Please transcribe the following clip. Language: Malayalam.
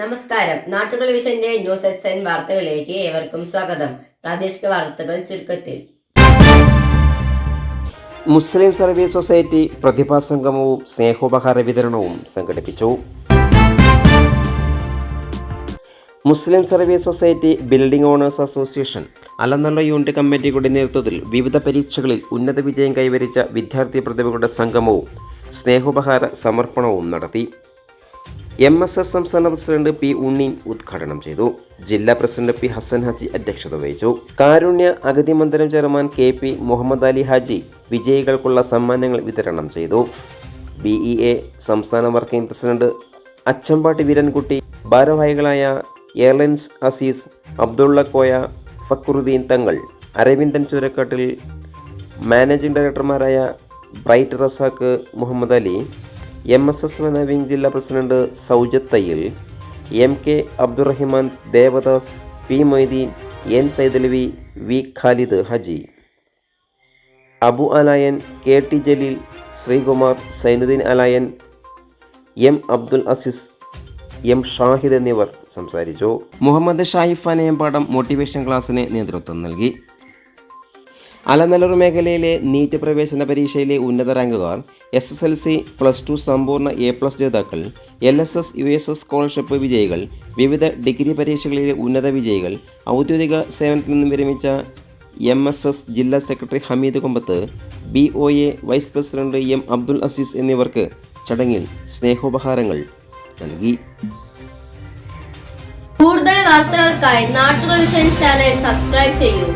നമസ്കാരം. നാട്ടുകൾ വിഷന്റെ ന്യൂസ് എക്സ് എൻ വാർത്തകളിലേക്ക് ഏവർക്കും സ്വാഗതം. പ്രാദേശിക വാർത്തകൾ ചുരുക്കത്തിൽ. മുസ്ലിം സർവീസ് സൊസൈറ്റി പ്രതിഭാ സംഗമവും സ്നേഹോപഹാര വിതരണവും സംഘടിപ്പിച്ചു. Muslim service society building owners association Alanallur unit കമ്മിറ്റിയുടെ നേതൃത്വത്തിൽ വിവിധ പരീക്ഷകളിൽ ഉന്നത വിജയം കൈവരിച്ച വിദ്യാർത്ഥി പ്രതിഭകളുടെ സംഗമവും സ്നേഹോപഹാര സമർപ്പണവും നടത്തി. എം എസ് എസ് സംസ്ഥാന പ്രസിഡന്റ് പി ഉണ്ണി ഉദ്ഘാടനം ചെയ്തു. ജില്ലാ പ്രസിഡന്റ് പി ഹസൻ ഹാജി അധ്യക്ഷത വഹിച്ചു. കാരുണ്യ അഗതി മന്ദിരം chairman K P Muhammad Ali Haji വിജയികൾക്കുള്ള സമ്മാനങ്ങൾ വിതരണം ചെയ്തു. ബി ഇ എ സംസ്ഥാന വർക്കിംഗ് പ്രസിഡന്റ് അച്ചമ്പാട്ടി വീരൻകുട്ടി ഭാരവാഹികളായ airlines Azeez Abdulla Koya Fakhruddin Thangal Aravindan Churakkattil managing ഡയറക്ടർമാരായ Bright Razak Muhammad Ali M S S wing ജില്ലാ president സൗജത്തയിൽ M K Abdurahiman Devadas P Moideen N Saidalavi V Khalid Haji. Abu Alayan K T Jaleel Sreekumar Zainuddin Alayan M Abdul Azeez M Shahid എന്നിവർ സംസാരിച്ചു. മുഹമ്മദ് ഷാഹിഫ് അനയമ്പാടം മോട്ടിവേഷൻ ക്ലാസ്സിന് നേതൃത്വം നൽകി. അലനല്ലൂർ മേഖലയിലെ നീറ്റ് പ്രവേശന പരീക്ഷയിലെ ഉന്നത റാങ്കുകാർ S S L C plus two സമ്പൂർണ എ പ്ലസ് ജേതാക്കൾ L S S U S S scholarship വിജയികൾ വിവിധ ഡിഗ്രി പരീക്ഷകളിലെ ഉന്നത വിജയികൾ ഔദ്യോഗിക സേവനത്തിൽ നിന്നും വിരമിച്ച എം എസ് എസ് ജില്ലാ secretary Hameed Kombath B O A vice president M Abdul Azeez എന്നിവർക്ക് ചടങ്ങിൽ സ്നേഹോപഹാരങ്ങൾ നൽകി. കൂടുതൽ വാർത്തകൾക്കായി നാട്ടുകൾ ചാനൽ സബ്സ്ക്രൈബ് ചെയ്യൂ.